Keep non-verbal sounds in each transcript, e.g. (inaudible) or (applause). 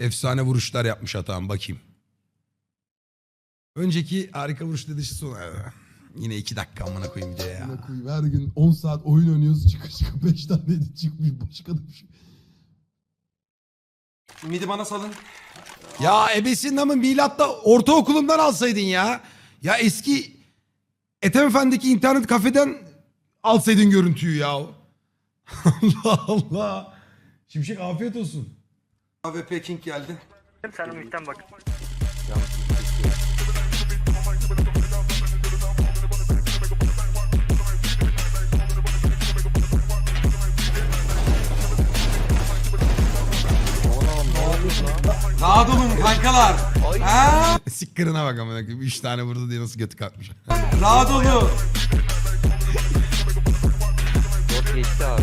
Efsane vuruşlar yapmış Atahan bakayım. Önceki harika vuruş dedişi son. Yine iki dakika amına koyayım diye ya. Amına koyayım, Her gün 10 saat oyun oynuyoruz. Çıkı çıkı 5 tane edit çıkmış. Başka da bir şey. Midi bana salın. Ya ebesin ama milatta ortaokulumdan alsaydın ya. Ya eski Ethem Efendi'deki internet kafeden alsaydın görüntüyü ya. (laughs) Allah Allah. Şimşek afiyet olsun. AWP King geldi. Sen midden bak. Rahat olun kankalar. Ha? Sikkarına bak amına koyayım. Üç tane vurdu diye nasıl götü kalkmış. Rahat olun. Bot geçti abi.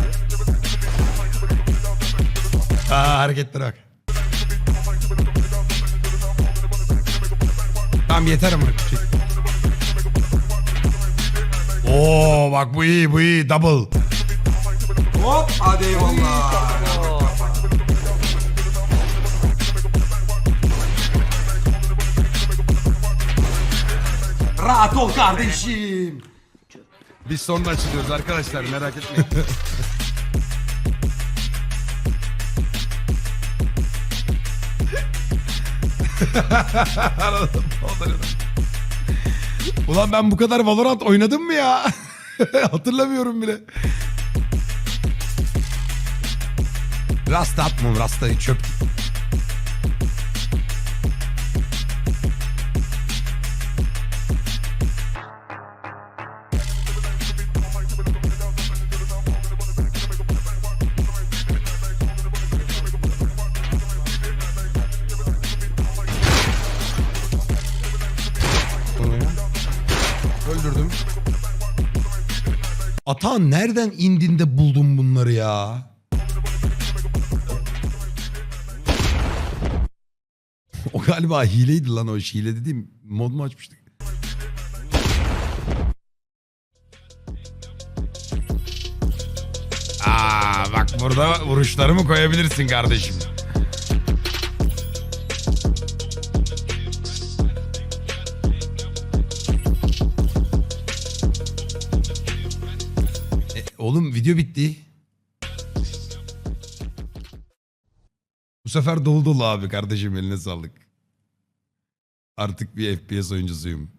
Aa hareketlere bak. Tamam yeter koyayım. Oo bak bu iyi bu iyi double. Hop hadi eyvallah. Rahat ol kardeşim. Biz sonra açılıyoruz arkadaşlar merak etmeyin. (laughs) (laughs) Ulan ben bu kadar Valorant oynadım mı ya? (laughs) Hatırlamıyorum bile. Rasta atmam Rasta'yı çöp. Atan nereden indinde buldun bunları ya? (laughs) o galiba hileydi lan o iş. Hile dediğim mod mu açmıştık? Aa bak burada vuruşlarımı koyabilirsin kardeşim. Oğlum video bitti. Bu sefer dolu dolu abi kardeşim eline sağlık. Artık bir FPS oyuncusuyum.